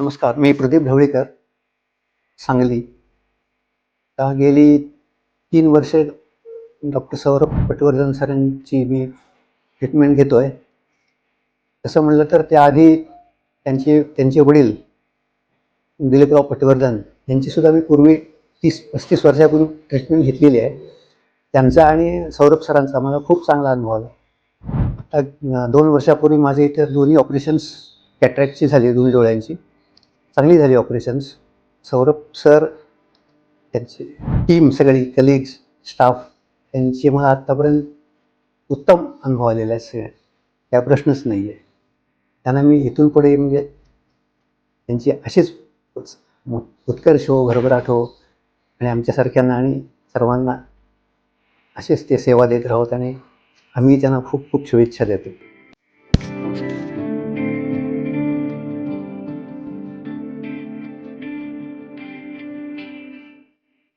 नमस्कार मी प्रदीप ढवळीकर सांगली. आता गेली तीन वर्षे डॉक्टर सौरभ पटवर्धन सरांची मी ट्रीटमेंट घेतो आहे तसं म्हणलं तर त्याआधी त्यांचे त्यांचे वडील दिलीपराव पटवर्धन यांचीसुद्धा मी पूर्वी तीस पस्तीस वर्षापूर्वी ट्रीटमेंट घेतलेली आहे. त्यांचा आणि सौरभ सरांचा मला खूप चांगला अनुभव आला. आता दोन वर्षापूर्वी माझे इथे दोन्ही ऑपरेशन्स कॅट्रॅक्टची झाली दोन्ही डोळ्यांची. चांगली झाली ऑपरेशन्स सौरभ सर त्यांची टीम सगळी कलिग्स स्टाफ यांची मला आत्तापर्यंत उत्तम अनुभव आलेला आहे सगळ्या त्या प्रश्नच नाही आहे त्यांना मी इथून पुढे म्हणजे त्यांची अशीच उत्कर्ष हो घरभराट हो आणि आमच्यासारख्यांना आणि सर्वांना असेच ते सेवा देत राहोत आणि आम्ही त्यांना खूप खूप शुभेच्छा देतो.